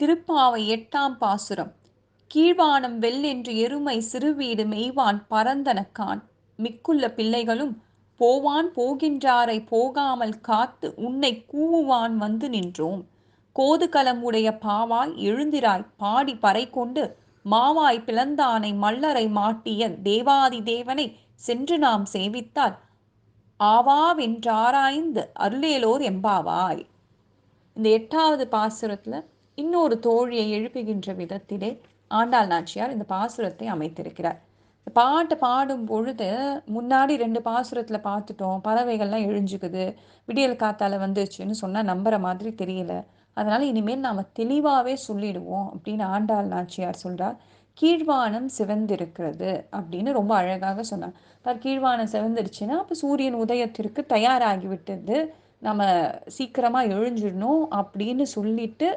திருப்பாவை எட்டாம் பாசுரம். கீழ்வானம் வெள்ளென்று எருமை சிறுவீடு மெய்வான் பரந்தனக்கான் மிக்குள்ள பிள்ளைகளும் போவான் போகின்றாரை போகாமல் காத்து உன்னை கூவுவான் வந்து நின்றோம். கோதுகலம் உடைய பாவாய் எழுந்திராய் பாடி பறை கொண்டு மாவாய் பிளந்தானை மல்லரை மாட்டிய தேவாதி தேவனை சென்று நாம் சேவித்தால் ஆவாவென்றாராய்ந்து அருளேலோர் எம்பாவாய் இந்த எட்டாவது பாசுரத்தில் இன்னொரு தோழியை எழுப்புகின்ற விதத்திலே ஆண்டாள் நாச்சியார் இந்த பாசுரத்தை அமைத்திருக்கிறார். இந்த பாடும் பொழுது முன்னாடி ரெண்டு பாசுரத்தில் பார்த்துட்டோம். பறவைகள்லாம் எழுஞ்சுக்குது. விடியல் காத்தால வந்துச்சுன்னு சொன்னால் நம்புற மாதிரி தெரியல. அதனால இனிமேல் நாம தெளிவாகவே சொல்லிடுவோம் அப்படின்னு ஆண்டாள் நாச்சியார் சொல்றார். கீழ்வானம் சிவந்திருக்கிறது அப்படின்னு ரொம்ப அழகாக சொன்னார். பார் கீழ்வானம் சிவந்துருச்சுன்னா அப்போ சூரியன் உதயத்திற்கு தயாராகி விட்டது. நம்ம சீக்கிரமாக எழுஞ்சிடணும் அப்படின்னு சொல்லிட்டு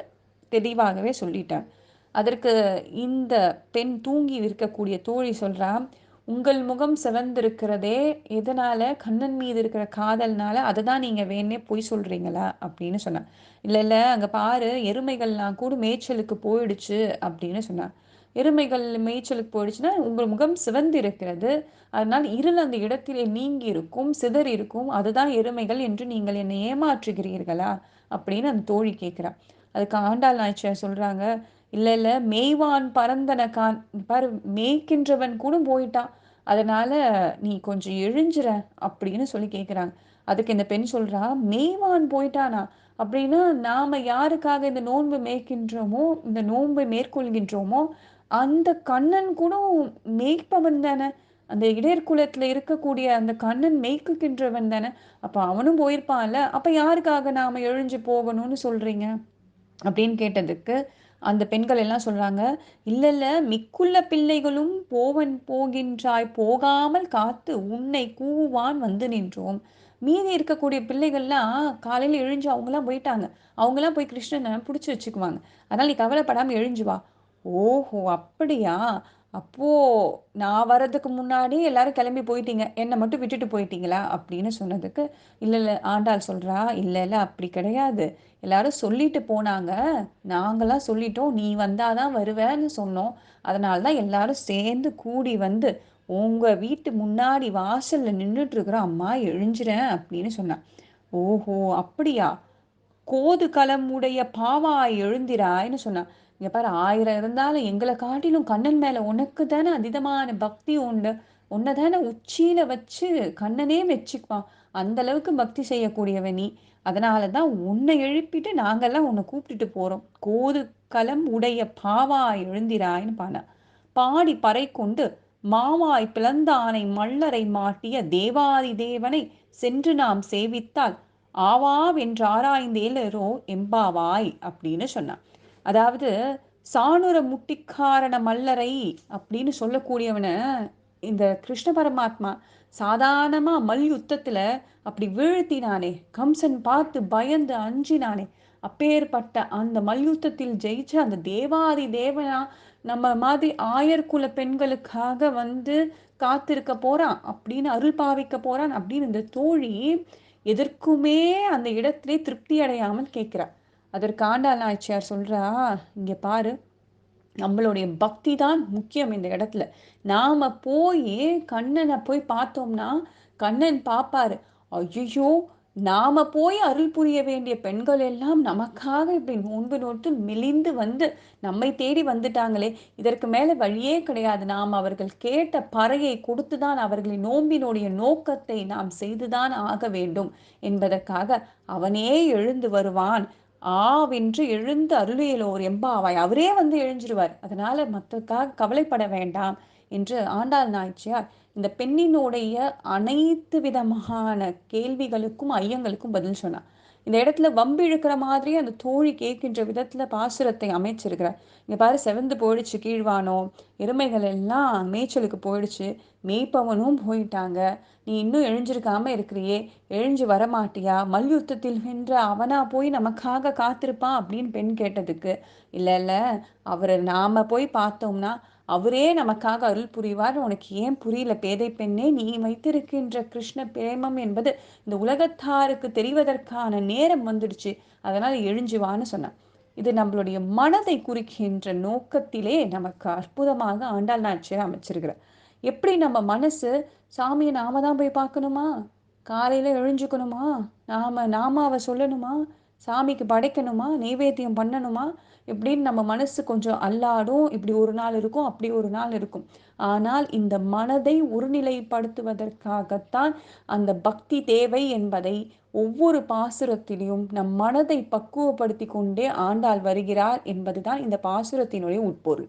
தெளிவாகவே சொல்லிட்டார் அதற்கு இந்த பெண் தூங்கி இருக்கக்கூடிய தோழி சொல்றா உங்கள் முகம் சிவந்திருக்கிறதே எதனால? கண்ணன் மீது இருக்கிற காதல்னால அதை தான் நீங்க வேணே பொய் சொல்றீங்களா? அப்படின்னு சொன்னான் இல்ல இல்ல அங்க பாரு எருமைகள்லாம் கூட மேய்ச்சலுக்கு போயிடுச்சு அப்படின்னு சொன்னான் எருமைகள் மேய்ச்சலுக்கு போயிடுச்சுன்னா உங்கள் முகம் சிவந்து இருக்கிறது அதனால் இருள் அந்த இடத்திலே நீங்கி இருக்கும் சிதறி இருக்கும். அதுதான் எருமைகள் என்று நீங்கள் என்னை ஏமாற்றுகிறீர்களா? அப்படின்னு அந்த தோழி கேட்குறா அதுக்கு ஆண்டாள் நாய்ச்சியார் சொல்கிறாங்க இல்லை இல்லை மேய்வான் பரந்தன கான் பாரு மேய்க்கின்றவன் கூட போயிட்டான். அதனால நீ கொஞ்சம் எழுஞ்சிற அப்படின்னு சொல்லி கேட்குறாங்க அதுக்கு இந்த பெண் சொல்றா மேய்வான் போயிட்டானா? அப்படின்னா நாம யாருக்காக இந்த நோன்பு மேய்க்கின்றோமோ இந்த நோன்பை மேற்கொள்கின்றோமோ அந்த கண்ணன் கூட மேய்ப்பவன் தானே. அந்த இடையர்குலத்துல இருக்கக்கூடிய அந்த கண்ணன் மேய்க்குகின்றவன் தானே. அப்ப அவனும் போயிருப்பான்ல. அப்ப யாருக்காக நாம எழுஞ்சு போகணும்னு சொல்றீங்க? அப்படின்னு கேட்டதுக்கு அந்த பெண்கள் எல்லாம் சொல்றாங்க இல்ல இல்ல மிக்குள்ள பிள்ளைகளும் போவன் போகின்றாய் போகாமல் காத்து உன்னை கூவான் வந்து நின்றோம். மீதி இருக்கக்கூடிய பிள்ளைகள்லாம் காலையில எழுஞ்சு அவங்களாம் போயிட்டாங்க. அவங்களாம் போய் கிருஷ்ணனை பிடிச்சி வச்சுக்குவாங்க. அதனால நீ கவலைப்படாமல் எழுஞ்சு வா. ஓஹோ அப்படியா? அப்போ நான் வர்றதுக்கு முன்னாடி எல்லாரும் கிளம்பி போயிட்டீங்க. என்னை மட்டும் விட்டுட்டு போயிட்டீங்களா? அப்படின்னு சொன்னதுக்கு இல்லை இல்லை ஆண்டாள் சொல்றா இல்லை இல்லை அப்படி கிடையாது. எல்லாரும் சொல்லிட்டு போனாங்க. நாங்களாம் சொல்லிட்டோம் நீ வந்தாதான் வருவேன்னு சொன்னோம். அதனால தான் எல்லாரும் சேர்ந்து கூடி வந்து உங்க வீட்டு முன்னாடி வாசல்ல நின்றுட்டு இருக்கிற அம்மா எழுஞ்சிறேன் அப்படின்னு சொன்னான். ஓஹோ அப்படியா? கோது கலம் உடைய பாவாய் எழுந்திராய்னு சொன்னான். இங்க பாரு ஆயிரம் இருந்தாலும் எங்களை காட்டிலும் கண்ணன் மேல உனக்கு தானே அதிதமான பக்தி உண்டு. உன்னை தானே உச்சியில வச்சு கண்ணனே வச்சுக்குவான் அந்த அளவுக்கு பக்தி செய்யக்கூடியவ நீ. அதனாலதான் உன்னை எழுப்பிட்டு நாங்கெல்லாம் உன்னை கூப்பிட்டுட்டு போறோம். கோது களம் உடைய பாவாய் எழுந்திராய்னு பான பாடி பறை கொண்டு மாவாய் பிளந்தானை மல்லரை மாட்டிய தேவாதி தேவனை சென்று நாம் சேவித்தால் ஆவாவென்றாராய்ந்தேலரோ எம்பாவாய் அப்படின்னு சொன்னான். அதாவது சாணுர முட்டிக்காரண மல்லரை அப்படின்னு சொல்லக்கூடியவனை இந்த கிருஷ்ண பரமாத்மா சாதாரணமாக மல்யுத்தத்தில் அப்படி வீழ்த்தினானே கம்சன் பார்த்து பயந்து அஞ்சினானே அப்பேற்பட்ட அந்த மல்யுத்தத்தில் ஜெயிச்ச அந்த தேவாதி தேவனா நம்ம மாதிரி ஆயர்குல பெண்களுக்காக வந்து காத்திருக்க போறான் அப்படின்னு அருள் பாவிக்க போறான் அப்படின்னு இந்த தோழி எதற்குமே அந்த இடத்திலே திருப்தி அடையாமல் கேட்கிறா. அதற்கு ஆண்டாள் நாச்சியார் சொல்றா இங்க பாரு நம்மளுடைய பக்தி தான் முக்கியம் இந்த இடத்துல. நாம் போய் கண்ணனை போய் பார்த்தோம்னா கண்ணன் பார்ப்பாரு. ஐயோ நாம் போய் அருள் புரிய வேண்டிய பெண்கள் எல்லாம் நமக்காக இப்படி நோன்பு நோட்டு மெலிந்து வந்து நம்மை தேடி வந்துட்டாங்களே. இதற்கு மேலே வழியே கிடையாது. நாம் அவர்கள் கேட்ட பறையை கொடுத்துதான் அவர்களின் நோம்பினுடைய நோக்கத்தை நாம் செய்துதான் ஆக வேண்டும் என்பதற்காக அவனே எழுந்து வருவான். ஆவென்று எழுந்து அருளியலோர் எம்பாவாய். அவரே வந்து எழுஞ்சிருவார். அதனால மற்றக்காக கவலைப்பட வேண்டாம் என்று ஆண்டாள் நாய்ச்சியார் இந்த பெண்ணினுடைய அனைத்து விதமான கேள்விகளுக்கும் ஐயங்களுக்கும் பதில் சொன்னார். இந்த இடத்துல வம்பு இழுக்கிற மாதிரி அந்த தோழி கேட்கின்ற விதத்துல பாசுரத்தை அமைச்சிருக்கிறார். இங்க பாரு செவந்து போயிடுச்சு கீழ்வானோ எருமைகள் எல்லாம் மேய்ச்சலுக்கு போயிடுச்சு. மேய்ப்பவனும் போயிட்டாங்க. நீ இன்னும் எழுஞ்சிருக்காம இருக்கிறியே. எழுஞ்சு வரமாட்டியா? மல்யுத்தத்தில் வென்ற அவனா போய் நமக்காக காத்திருப்பான் அப்படின்னு பெண் கேட்டதுக்கு இல்லை இல்லை. அவரை நாம போய் பார்த்தோம்னா அவரே நமக்காக அருள் புரிவார். உனக்கு ஏன் புரியல? பேதை பெண்ணே நீ வைத்திருக்கின்ற கிருஷ்ண பிரேமம் என்பது இந்த உலகத்தாருக்கு தெரிவதற்கான நேரம் வந்துடுச்சு. அதனால் எழுஞ்சுவான்னு சொன்னான். இது நம்மளுடைய மனதை குறிக்கின்ற நோக்கத்திலே நமக்கு அற்புதமாக ஆண்டாள் நாச்சியார் அமைச்சிருக்கிறார். எப்படி நம்ம மனசு சாமியை நாம தான் போய் பார்க்கணுமா? காலையில எழுஞ்சுக்கணுமா? நாம நாம அவ சொல்லணுமா? சாமிக்கு படைக்கணுமா? நெய்வேத்தியம் பண்ணணுமா? இப்படின்னு நம்ம மனசு கொஞ்சம் அல்லாடும். இப்படி ஒரு நாள் இருக்கும் அப்படி ஒரு நாள் இருக்கும். ஆனால் இந்த மனதை ஒருநிலைப்படுத்துவதற்காகத்தான் அந்த பக்தி தேவை என்பதை ஒவ்வொரு பாசுரத்திலையும் நம் மனதை பக்குவப்படுத்தி கொண்டே ஆண்டாள் வருகிறார் என்பதுதான் இந்த பாசுரத்தினுடைய உட்பொருள்.